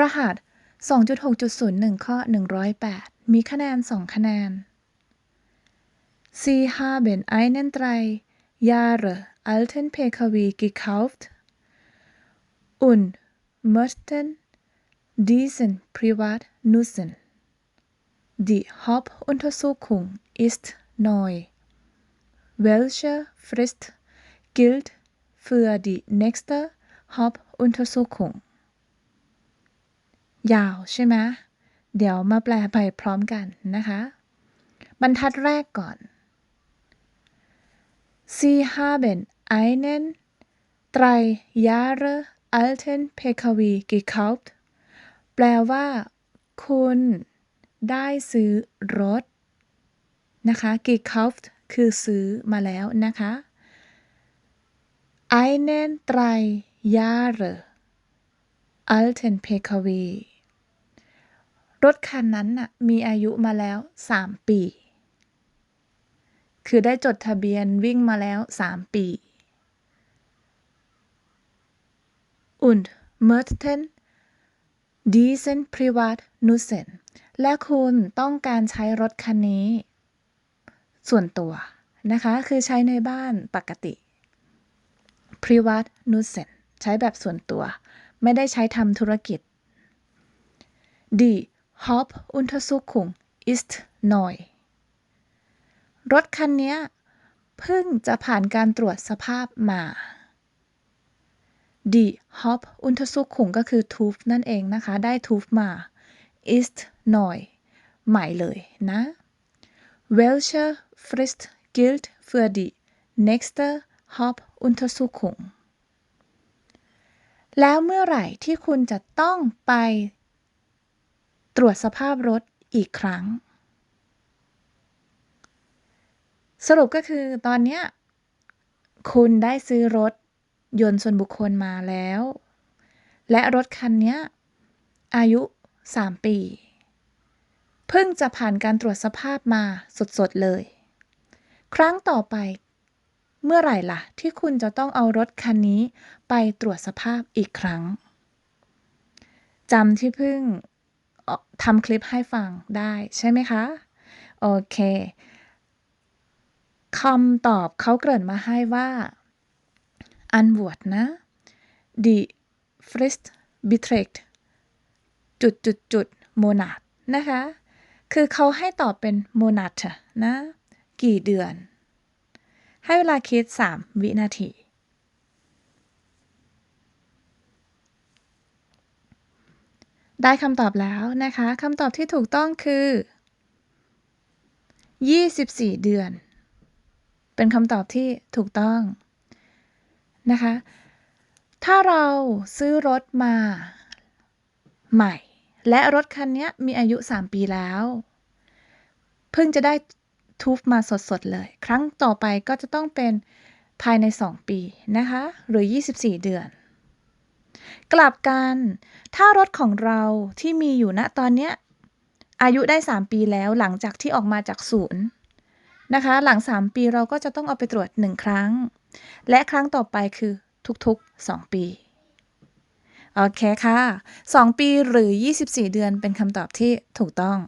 รหัส 2.6.01 ข้อ 108 มีคะแนน 2 คะแนน Sie haben einen drei Jahre alten PKW gekauft und möchten diesen privat nutzen. Die Hauptuntersuchung ist neu. Welche Frist gilt für die nächste Hauptuntersuchung? ยาวใช่ไหมเดี๋ยวมาแปลไปพร้อมกันนะคะ บรรทัดแรกก่อน Sie haben einen drei Jahre alten PKW gekauft แปลว่า คุณได้ซื้อรถ นะคะ gekauft คือซื้อมาแล้วนะคะ einen drei Jahre alten PKW รถคันนั้นน่ะมีอายุมาแล้ว3ปี คือได้จดทะเบียนวิ่งมาแล้ว3ปี und möchten diesen privat nutzen และคุณต้องการใช้รถคันนี้ ส่วนตัวนะคะ คือใช้ในบ้านปกติ privat nutzen ใช้แบบส่วนตัว ไม่ได้ใช้ทำธุรกิจ Die Hauptuntersuchung ist neu รถคันนี้เพิ่งจะผ่านการตรวจสภาพมา Die Hauptuntersuchung ก็คือ TÜV นั่นเองนะคะ ได้ TÜV มา ist neu ใหม่เลยนะ Welche Frist gilt für die nächste Hauptuntersuchung แล้วเมื่อไหร่ที่คุณจะต้องไป ตรวจสภาพรถอีกครั้ง สรุปก็คือตอนเนี้ยคุณได้ซื้อรถยนต์ส่วนบุคคลมาแล้ว และรถคันเนี้ยอายุ 3 ปี เพิ่งจะผ่านการตรวจสภาพมาสดๆเลย ครั้งต่อไปเมื่อไหร่ล่ะ ที่คุณจะต้องเอารถคันนี้ไปตรวจสภาพอีกครั้งจำที่เพิ่ง ทำคลิปให้ฟังได้ใช่ไหมคะ โอเคคำตอบเขาเกริ่นมาให้ว่า อันบวดนะ die Frist beträgt จุดจุดจุด Monat นะคะ คือเขาให้ตอบเป็น Monat นะ กี่เดือน ให้เวลาคิด 3 วินาที ได้คำตอบแล้วนะคะคำตอบที่ถูกต้องคือ 24 เดือน เป็นคำตอบที่ถูกต้องนะคะ ถ้าเราซื้อรถมาใหม่ และรถคันนี้มีอายุ 3 ปีแล้ว เพิ่งจะได้ทูฟมาสดๆเลย ครั้งต่อไปก็จะต้องเป็นภายใน 2 ปีนะคะ หรือ 24 เดือน กลับกัน ถ้ารถของเราที่มีอยู่ณตอนเนี้ยอายุได้ 3 ปีแล้วหลังจากที่ออกมาจากศูนย์นะคะ หลัง 3 ปีเราก็จะต้องเอาไปตรวจ 1 ครั้ง และครั้งต่อไปคือทุกๆ 2 ปีโอเคค่ะ 2 ปีหรือ 24 เดือนเป็นคำตอบที่ถูกต้อง